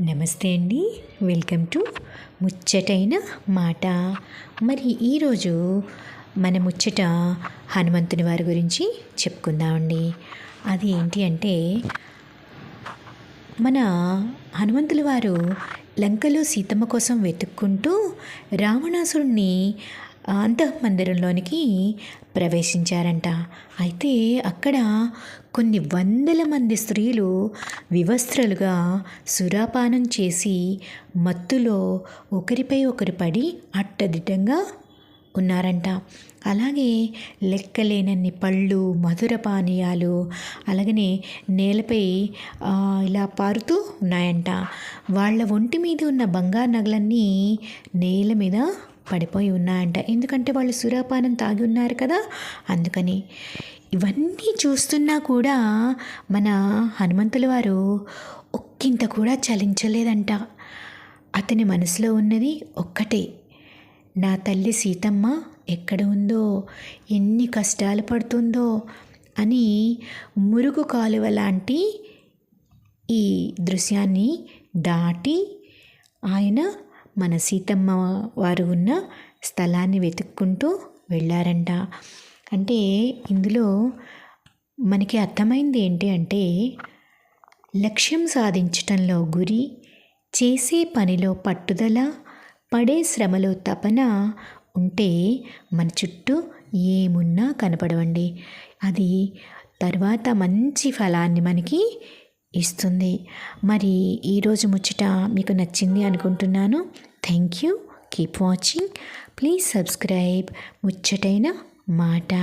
నమస్తే అండి. Welcome to ముచ్చటైన మాట. మరి ఈరోజు మన ముచ్చట హనుమంతుని వారి గురించి చెప్పుకుందామండి అది ఏంటి అంటే మన హనుమంతుల వారు లంకలో సీతమ్మ కోసం వెతుక్కుంటూ రావణాసురుణ్ణి అంతఃమందిరంలోనికి ప్రవేశించారంట. అయితే అక్కడ కొన్ని వందల మంది స్త్రీలు వివస్త్రలుగా సురాపానం చేసి మత్తులో ఒకరిపై ఒకరు పడి అట్టదిట్టంగా ఉన్నారంట. అలాగే లెక్కలేనన్ని పళ్ళు మధుర పానీయాలు అలాగనే నేలపై ఇలా పారుతూ ఉన్నాయంట. వాళ్ళ ఒంటి మీద ఉన్న బంగారు నగలన్నీ నేల మీద పడిపోయి ఉన్నాయంట. ఎందుకంటే వాళ్ళు సురాపానం తాగి ఉన్నారు కదా. అందుకని ఇవన్నీ చూస్తున్నా కూడా మన హనుమంతుల వారు ఒక్కింత కూడా చలించలేదంట. అతని మనసులో ఉన్నది ఒక్కటే. నా తల్లి సీతమ్మ ఎక్కడ ఉందో ఎన్ని కష్టాలు పడుతుందో అని మురుగు కాలువ లాంటి ఈ దృశ్యాన్ని దాటి ఆయన మన సీతమ్మ వారు ఉన్న స్థలాన్ని వెతుక్కుంటూ వెళ్ళారంట. అంటే ఇందులో మనకి అర్థమైంది ఏంటి అంటే లక్ష్యం సాధించటంలో గురి చేసే పనిలో పట్టుదల పడే శ్రమలో తపన ఉంటే మన చుట్టూ ఏమున్నా కనపడవండి. అది తర్వాత మంచి ఫలాన్ని మనకి ఇస్తుంది. మరి ఈరోజు ముచ్చట మీకు నచ్చింది అనుకుంటున్నాను. Thank you keep watching please subscribe ముచ్చటైన మాట.